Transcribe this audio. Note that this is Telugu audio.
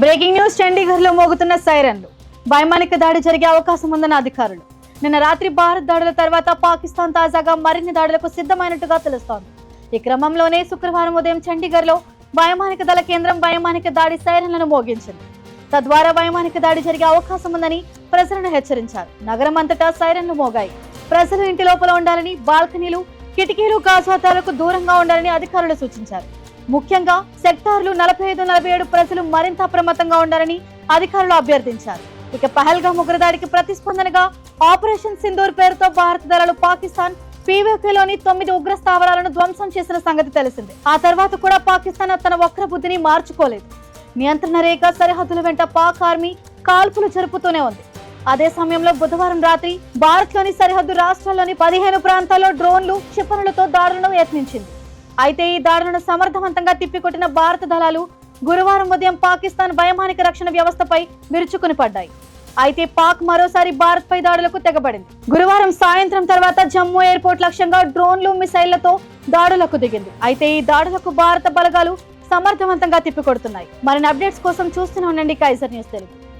Breaking news చండీగఢ్లో మోగుతున్న సైరన్లు. వైమానిక దాడి జరిగే అవకాశం ఉందన్న అధికారులు. నిన్న రాత్రి భారత్ దాడుల తర్వాత పాకిస్తాన్ తాజాగా మరిన్ని దాడులకు సిద్ధమైనట్టుగా తెలుస్తోంది. ఈ క్రమంలోనే శుక్రవారం ఉదయం చండీగఢ్లో వైమానిక దళ కేంద్రం వైమానిక దాడి సైరన్లను మోగించింది. తద్వారా వైమానిక దాడి జరిగే అవకాశం ఉందని ప్రజలను హెచ్చరించారు. నగరం అంతటా సైరన్లు మోగాయి. ప్రజలు ఇంటి లోపల ఉండాలని బాల్కనీలు కిటికీలు కాజాతాలకు దూరంగా ఉండాలని అధికారులు సూచించారు. ముఖ్యంగా సెక్టార్లు నలభై ఐదు నలభై ఏడు ప్రజలు మరింత అప్రమత్తంగా ఉండాలని అధికారులు అభ్యర్థించారు. ఇక పహల్గా ఉగ్రదాడికి ప్రతిస్పందనగా ఆపరేషన్ సింధూర్ పేరుతో భారత దళాలు పాకిస్తాన్ పీవీపీలోని తొమ్మిది ఉగ్ర స్థావరాలను ధ్వంసం చేసిన సంగతి తెలిసింది. ఆ తర్వాత కూడా పాకిస్తాన్ తన వక్ర బుద్ధిని మార్చుకోలేదు. నియంత్రణ రేఖ సరిహద్దుల వెంట పాక్ ఆర్మీ కాల్పులు జరుపుతూనే ఉంది. అదే సమయంలో బుధవారం రాత్రి భారత్లోని సరిహద్దు రాష్ట్రాల్లోని పదిహేను ప్రాంతాల్లో డ్రోన్లు క్షిపణులతో దాడులను యత్నించింది. అయితే ఈ దాడులను సమర్థవంతంగా తిప్పికొట్టిన భారత దళాలు గురువారం ఉదయం పాకిస్తాన్ వైమానిక రక్షణ వ్యవస్థపై విరుచుకుని పడ్డాయి. అయితే పాక్ మరోసారి భారత్ పై దాడులకు తెగబడింది. గురువారం సాయంత్రం తర్వాత జమ్మూ ఎయిర్పోర్ట్ లక్ష్యంగా డ్రోన్లు మిసైళ్ళతో దాడులకు దిగింది. అయితే ఈ దాడులకు భారత బలగాలు సమర్థవంతంగా తిప్పికొడుతున్నాయి. మరిన్ని అప్డేట్స్ కోసం చూస్తూనే ఉండండి. Kaiser News Telugu.